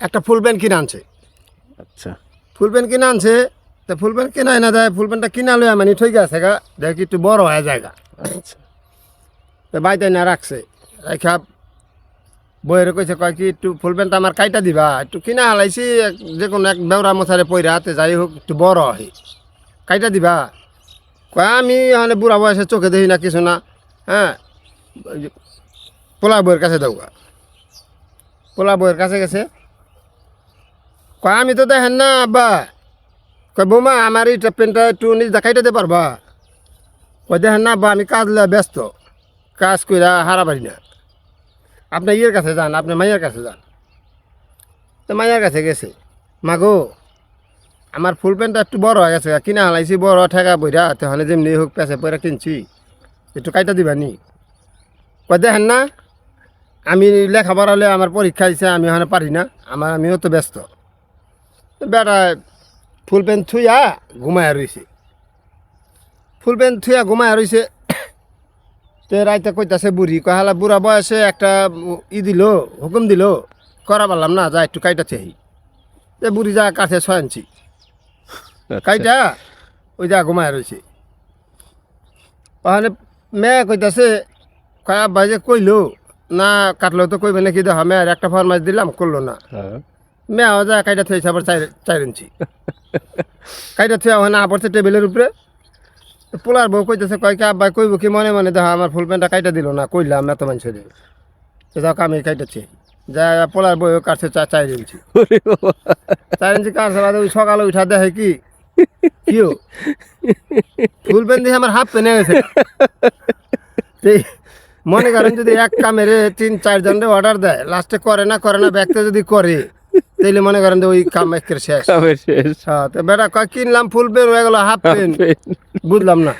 একটা full pant কিনে আনছে। আচ্ছা। ফুল প্যান্ট কিনে আনছে তো ফুল প্যান্ট কিনা না দেয় ফুল প্যান্টটা কিনা লইয়া মানে ঠিক আছে গা দেখ একটু বড় হয়ে জায়গা আচ্ছা। তো বাইতে না রাখছে রাখা বইয়ের কইছে কয় কি একটু ফুল প্যান্টটা আমার কাইটা দিবা একটু কিনা হালাইছি যে কোনো এক বেউরা মশারে পইরা হাতে যাই হোক একটু বড় হয় কাইটা দিবা? কয় আমি মানে বুড়া বয়সে চোখে দেখি না কিছু না হ্যাঁ? পোলা বইয়ের কাছে দেওয়া পোলা বইয়ের কাছে গেছে কয়, আমি তো দেখেন না, আব্বা। কয়, বৌমা, আমার এইটা পেনটা একটু নিজ দেখাইতে দিতে পারবা? কয়, দেখেন না, আব্বা, আমি কাজ ব্যস্ত। কাজ কইরা হারা পারি না। আপনি ইয়ের কাছে যান, আপনি মাইয়ার কাছে যান। তো মাইয়ার কাছে গেছে। মাগো আমার ফুল প্যান্টটা একটু বড় হয়ে গেছে কিনা হালাইছি, বড় ঠেকা বইরা তাহলে যেমনি হোক পেছে পয়রা কিনছি। একটু কাইটা দিবা নি? কয়, দেখেন না, আমি লেখাপড়া হলে আমার পরীক্ষা দিছে, আমি ওখানে পারি না। আমার, আমিও তো ব্যস্ত। বেটা ফুল প্যান্ট থুইয়া ঘুমায় রইছে। ফুল প্যান্ট থুইয়া ঘুমায় রইছে। তে রাইতে কইতাছে বুড়ি কহালা বুড়া বয়সে একটা ই দিল হুকুম দিল করা পারলাম না যা একটু কাইটা চেহি তে বুড়ি যা কাছে ছয় আনছি। আচ্ছা। কাইটা ওই যা ঘুমায় রয়েছে ওখানে মেয়ে কইতাছে কয়া বাজে কইলো না কাটলো তো কইবে নাকি দেখো মেয়ের একটা ফরমাইশ দিলাম করল না। হ্যাঁ। মেয়ে যা কাইটা থুয়েছে আবার চার ইঞ্চি কাইটা থুয়ে ওখানে পড়ছে টেবিলের উপরে। পোলার বউ কইতেছে কয় কি আব্বাই কইব কি মনে মনে দেখো আমার ফুল প্যান্টটা কাইটা দিল না কইলাম এত মানুষের যাও আমি কাইটাছি যা পোলার বউ কাটছে চা চার ইঞ্চি। চার ইঞ্চি কাটছে বাদে ওই সকালে উঠা দেখে কি? কিও ফুল প্যান্ট দিয়ে আমার হাফ পেনে গেছে। মনে করেন যদি এক কামেরে তিন চারজনের অর্ডার দেয় লাস্টে করে না করে না ব্যক্তি যদি করে তাহলে মনে করেন যে ওই কাম একের শেষ। খাবার শেষ। হ্যাঁ বেটা কিনলাম ফুল পেন হয়ে গেল হাফ পেন। বুঝলাম না।